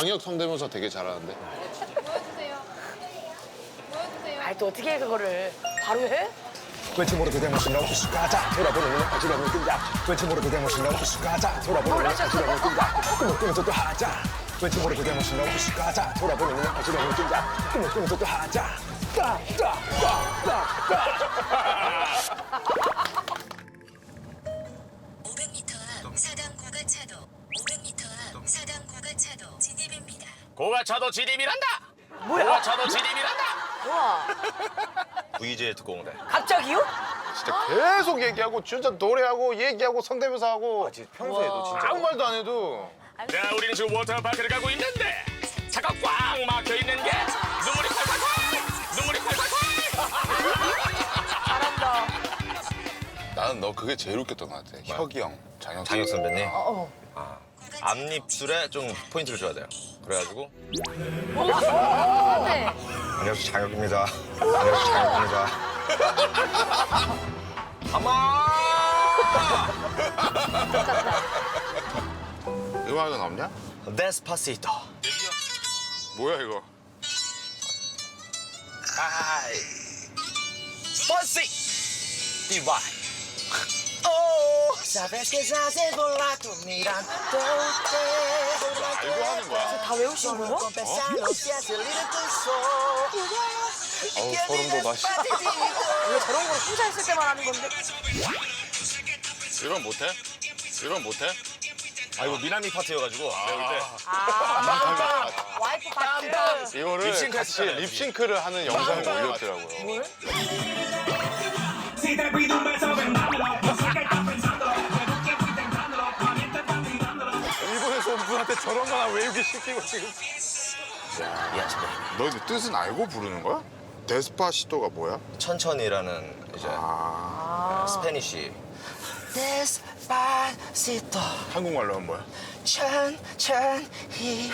장혁 성대모사 되게 잘하는데. 보여주세요. 보여주세요. 아이 또 어떻게 해 그거를? 바로 해? 왠지 모르게 대모신다고 가자 돌아보는 눈에 어지러운 끈다. 왠지 모르게 대모신다고 가자 돌아보는 눈에 어지러운 끈다. 꿈을 꾸면서 또 하자. 왠지 모르게 대모신다고 가자 돌아보는 눈에 어지러운 끈다. 꿈을 꾸면서 또 하자. 따따따따따 500m 앞 사당 고가차도 500m 앞 사당 고가차도 진입입니다. 고가차도 진입이란다. 뭐야? 고가차도 진입이란다. 우와 VJ 특공대. 갑자기요? 진짜 계속 얘기하고 진짜 노래하고 얘기하고 성대모사하고 평소에도 진짜. 아무 말도 안 해도 자, 우리는 지금 워터파크를 가고 있는데 차가 꽉 막혀 있는 게 눈물이 콸콸콸! 눈물이 콸콸콸! 잘한다 나는 너 그게 제일 웃겼던 것 같아. 혁이 형, 장혁. 장혁 선배님 어. 앞입술에 좀 포인트를 줘야 돼요. 그래가지고 네. 안녕하세요 장혁입니다. 안녕하세요 장혁입니다. 아마 음악은 없냐? 데스파시토. 뭐야 이거? 아이 스파시 디바이. Oh, sabes que estás volando mirándote. 알고 하는 거야. 다 외우신 거예요? Tu 어우 소름 돋아. 씨. 원래 저런 거 혼자 있을 때만 하는 건데 이런 못해? 이런 못해? 아 이거 미나미 파트여가지고 배울 때아 와이프 파트 이거를 립싱크 같이 했잖아요, 립싱크를 하는 영상을 올렸더라고요. 뭘? Si te pido un beso, 분한테 저런 거나 외우기 시키고 지금. 예스 베이비. 너 근데 뜻은 알고 부르는 거야? 데스파시토가 뭐야? 천천히라는 이제 아 스페니쉬. 데스파시토. 한국말로 하면 뭐야? 천천히.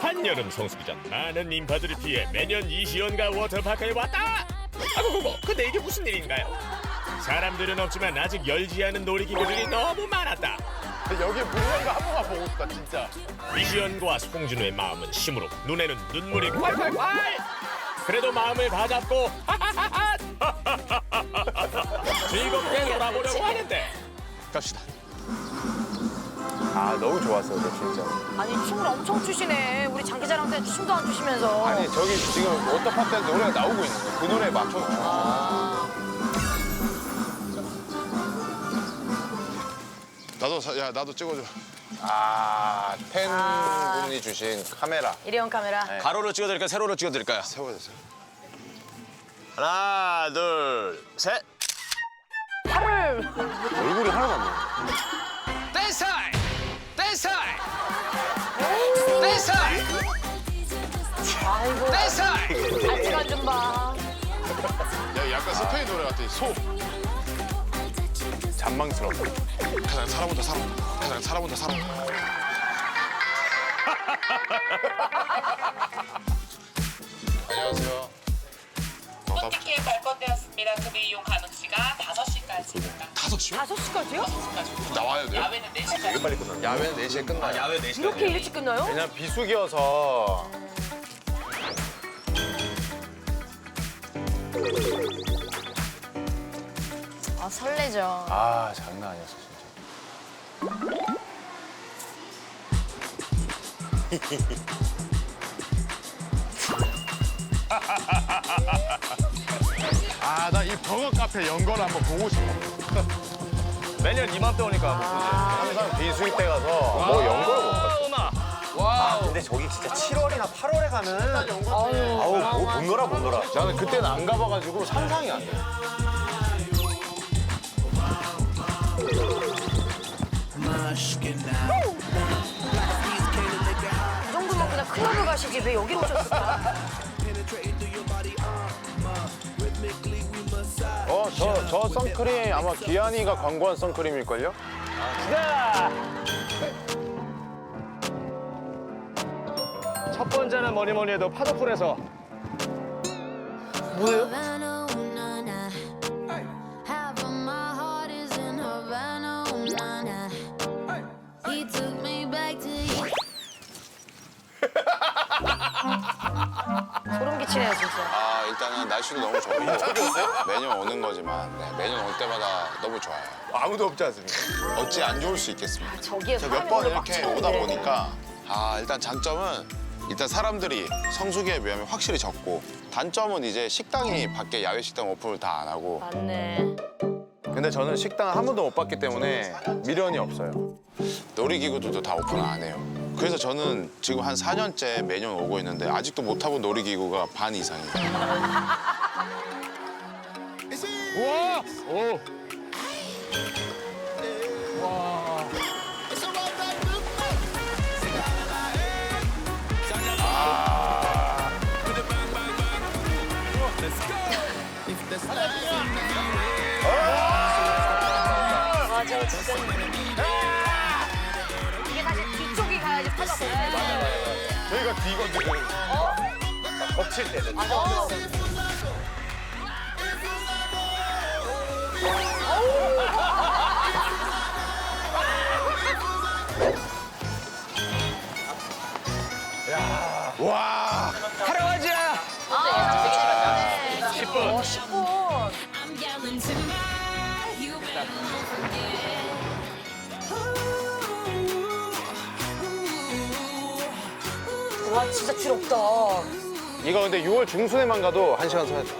한여름 성수기전 많은 인파들을 피해 매년 이시연과 워터파크에 왔다. 아고고고, 근데 이게 무슨 일인가요? 사람들은 없지만 아직 열지 않은 놀이기구들이 너무 많았다. 여기 부르는 거한 번만 보고 싶다 진짜. 이시연과 송준우의 마음은 심으로 눈에는 눈물이 콸콸콸. 그래도 마음을 다잡고 즐겁게 놀아보려고 하는데 갑시다. 아 너무 좋았어 저 진짜. 아니 춤을 엄청 추시네 우리 장기자랑 때 춤도 안 추시면서 아니 저기 지금 워터파크에서 노래가 나오고 있는 거야. 그 노래에 맞춰. 나도 사- 야 나도 찍어줘. 아 팬분이 주신 카메라 일회용 카메라 가로로 찍어드릴까요? 세로로 찍어드릴까요? 세워주세요. 하나, 둘, 셋. 팔을 얼굴이 하나도 안 보여. 댄스 타임! 댄스 타임! 댄스 타임! 아이고 댄스 타임! 알지간 좀봐 야 약간 스페인 노래 같아. 소. 잔망스러워. 가장 살아본다 살아본다. 가장 살아본다 살아본다. 안녕하세요. 반갑- 길 발권되었습니다. 금일 이용 가능 시간 5시까지입니다. 다섯 시요? 다섯 시까지요? 나와야 돼요? 야외는 4시까지. 야외는 4시에 끝나요. 야외 4시까지. 이렇게 일찍 끝나요? 왜냐면 비수기여서 아 설레죠. 아 장난 아니었어 진짜. 아 나이 벙어 카페 연거를 한번 보고 싶어. 매년 이맘때 오니까 못 항상 비수기 때 가서 뭐 연거를 못 봤어. 아, 근데 저기 진짜 7월이나 8월에 가면 아우 뭐, 못 놀아 못 놀아. 나는 그때는 안 가봐가지고 상상이 안 돼. 이 정도면 그냥 클럽을 가시지 왜 여기로 오셨을까? 어, 저, 저 선크림 아마 기한이가 광고한 선크림일걸요? 첫 번째는 뭐니 뭐니 해도 파도풀에서 ooh, 일단은 날씨도 너무 좋고 매년 오는 거지만 네, 매년 올 때마다 너무 좋아요. 아무도 없지 않습니까? 어찌 안 좋을 수 있겠습니까? 저기에 몇 사람이 번 이렇게. 오다 보니까 아 일단 장점은 일단 사람들이 성수기에 비하면 확실히 적고 단점은 이제 식당이 밖에 야외 식당 오픈을 다 안 하고 맞네. 근데 저는 식당 한 번도 못 봤기 때문에 미련이 없어요. 놀이기구들도 다 오픈을 안 해요. 그래서 저는 지금 한 4년째 매년 오고 있는데 아직도 못 타본 놀이기구가 반 이상이에요. 우와! 오! 맞아, 진짜. 저희가 뒤거든요. 엎칠 때. 맞아. 와 할아버지야! 아, 10분. 어, 10분. 와, 진짜 줄 없다. 이거 근데 6월 중순에만 가도 한 시간 서야죠.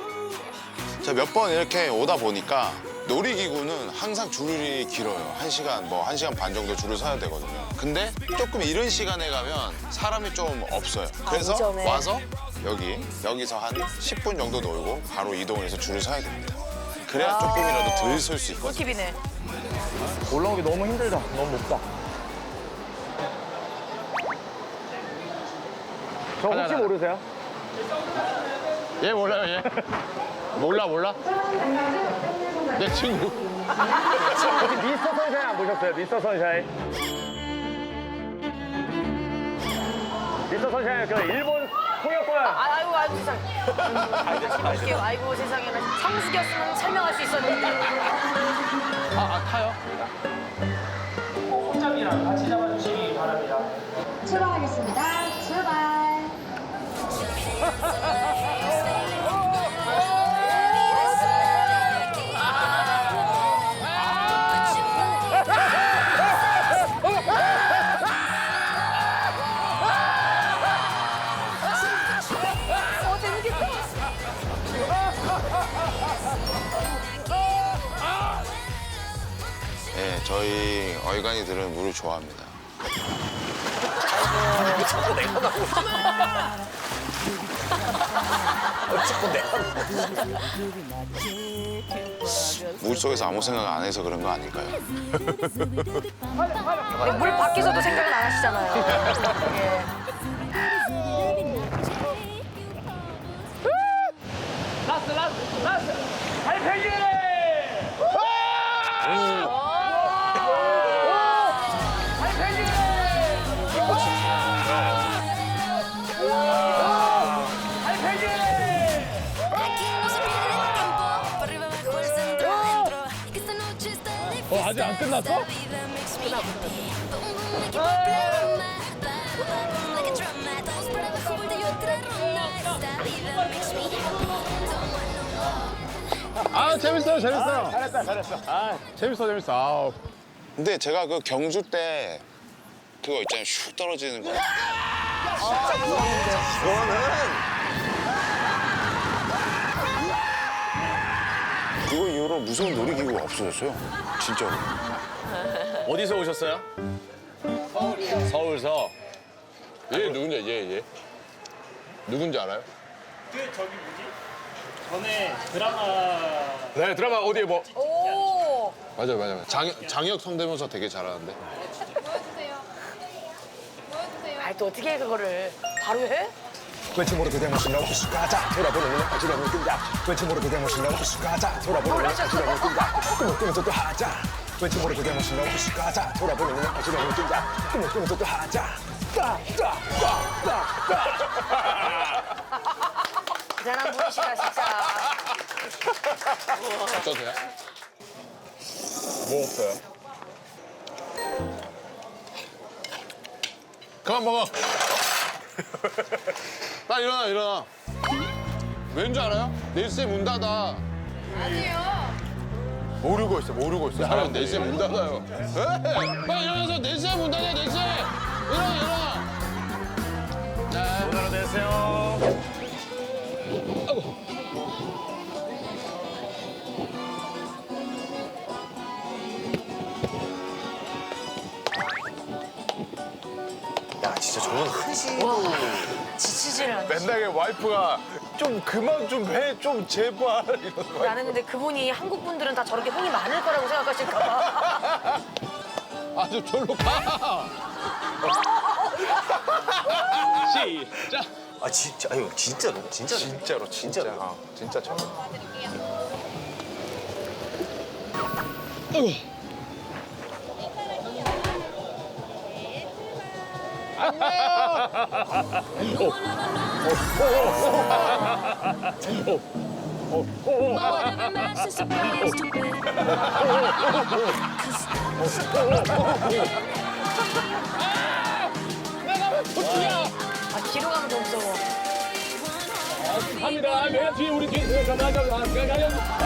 제가 몇 번 이렇게 오다 보니까 놀이기구는 항상 줄이 길어요. 한 시간 뭐 한 시간 반 정도 줄을 서야 되거든요. 근데 조금 이른 시간에 가면 사람이 좀 없어요. 그래서 오전에. 와서 여기 여기서 한 10분 정도 놀고 바로 이동해서 줄을 서야 됩니다. 그래야 조금이라도 덜 설 수 있거든요. 꿀팁이네. 올라오기 너무 힘들다. 너무 높다. 저 혹시 모르세요? 얘 몰라요 얘? 몰라 몰라? 내 친구. 혹시 미스터 선샤인 안 보셨어요? 미스터 선샤인? 미스터 선샤인 그 일본 통역관 아, 아이고, 아이고, 세상에. 다시 볼게요. 아이고, 세상에. 나 성숙이었으면 설명할 수 있었는데. 손잡이랑 같이 잡아주시기 바랍니다. 출발하겠습니다. 출발. 네, 저희 어이간이들은 물을 좋아합니다. 물 속에서 아무 생각 안 해서 그런 거 아닐까요? 근데 물 밖에서도 생각은 안 하시잖아요. 예. 라스트 라스트 라스트 달팽이! 안 끝났어? 아 재밌어요 재밌어요. 잘했다 잘했어. 아 재밌어 재밌어. 아우. 근데 제가 그 경주 때 그거 있잖아요 슉 떨어지는 거. 그거 이후로 무서운 놀이기구가 없어졌어요. 진짜로. 어디서 오셨어요? 서울이요. 서울서. 얘 누군지 얘 얘. 누군지 알아요? 그 저기 뭐지? 전에 드라마 네, 드라마 어디에 뭐. 오. 맞아요 맞아요. 장 장혁 성대모사 되게 잘하는데. 보여주세요. 보여주세요. 아이, 또 어떻게 해, 그거를. 바로 해? 왠지 모르게 내 모습 너무 가자. 돌아보는 눈에 어지러운 끈다. 왠지 모르게 내 모습 너무 가자. 돌아보는 눈에 어지러운 끈다. 꿈을 꾸면서 또 하자. 왠지 모르게 내 모습 너무 가자. 돌아보는 눈에 어지러운 끈다. 꿈을 꾸면서 또 하자. 따따따따따 대단한 분이시다, 진짜. 어떠세요? 뭐 없어요? 그만 먹어. 나 일어나 일어나. 왠 줄 알아요? 4시에 문 닫아. 아니에요. 모르고 있어, 모르고 있어. 사람 4시에 문 닫아요. 에이, 빨리 일어나서 4시에 문 닫아, 4시에. 일어나, 일어나. 네. 오늘 하루 되세요. 야 진짜 저는 한시 않아. 맨날 와이프가 좀 그만 좀 해, 좀 제발. 이러는 거야. 나는 근데 그분이 한국 분들은 다 저렇게 흥이 많을 거라고 생각하실까 봐. 아주 절로 가. 시작. 아 진짜 아니 진짜로 진짜 진짜로, 진짜. 진짜로. 어, 진짜처럼. 아, 뒤로 가면 더 무서워. 갑니다. 내가 뒤에 우리 뒤에 가자 가자 가자.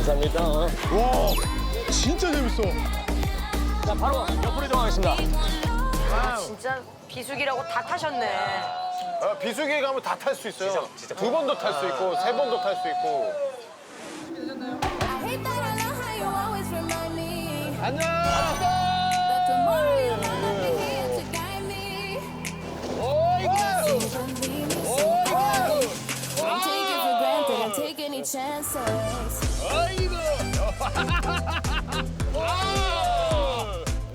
감사합니다. 진짜 재밌어. 자 바로 옆으로 이동하겠습니다. 진짜 비수기라고 다 타셨네. 아, 비수기에 가면 다 탈 수 있어요. 진짜, 진짜. 두 번도 탈 수 있고, 세 번도 탈 수 있고. 안녕! chances.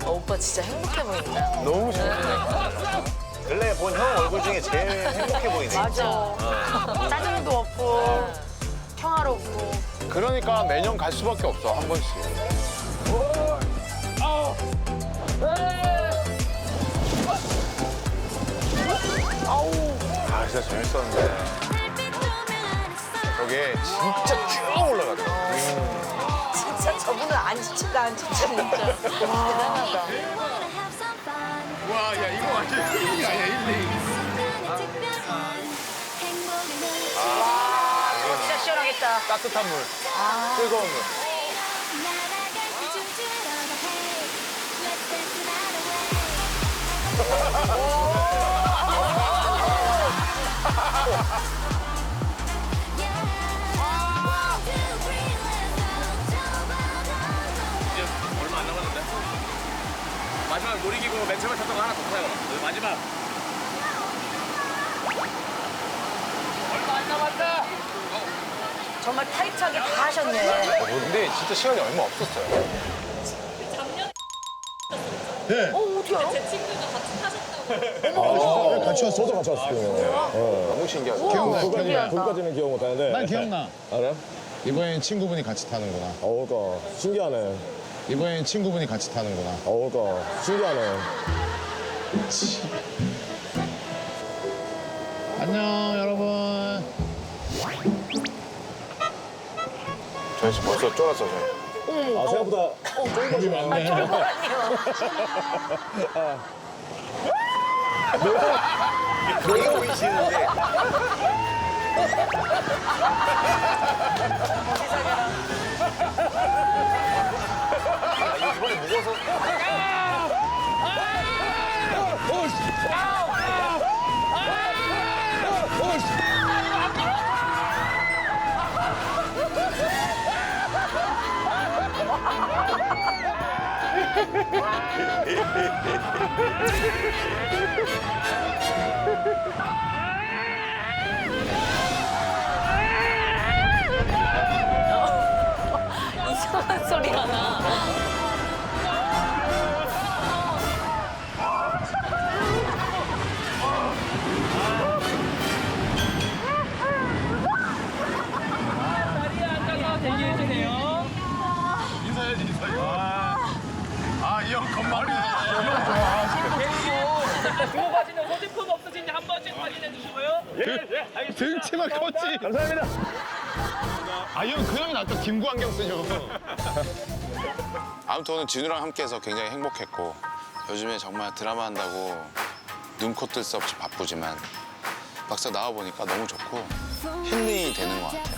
어, 오빠 진짜 행복해 보인다. 너무 재밌네. 근래 본 형 얼굴 중에 제일 행복해 보이네. 맞아. 짜증도 없고 평화롭고. 그러니까 매년 갈 수밖에 없어, 한 번씩. 아, 진짜 재밌었는데. 저게 진짜 쭉 올라가더라고. 저분은 안 지친다 안 진짜. 대단하다. 와, 야, 이거 완전 힐링이 아니야, 힐링. 이거 진짜 시원하겠다. 따뜻한 물, 뜨거운 물. 마지막 놀이기구 맨 처음에 탔던 거 하나 더 타요. 네, 마지막. 얼마 안 남았다. 정말 타이트하게 다 하셨네. 어, 근데 진짜 시간이 얼마 없었어요. 어 어디야? 같이 왔어. 저도 같이 왔어요. 너무 신기하죠. 기억나. 거기까지는, 거기까지는 기억 못하는데. 난 기억나. 알아요? 이번엔 친구분이 같이 타는구나. 어, 그러니까 신기하네. 이번엔 친구분이 같이 타는구나. 어, 그러니까 신기하네. 안녕, 여러분. 저희 지금 벌써 쫄았어, 저희. 아, 생각보다 겁이 많네. 그게 보이시는데 이상한 소리가 나. 두 바지는 소지품 없으신지 한 번씩 확인해 주시고요. 등치만 컸지. 감사합니다. 아, 형, 그 형이 아까 김구 안경 쓰죠. 아무튼 오늘 진우랑 함께해서 굉장히 행복했고 요즘에 정말 드라마 한다고 눈코 뜰새 없이 바쁘지만 막상 나와 보니까 너무 좋고 힐링이 되는 것 같아.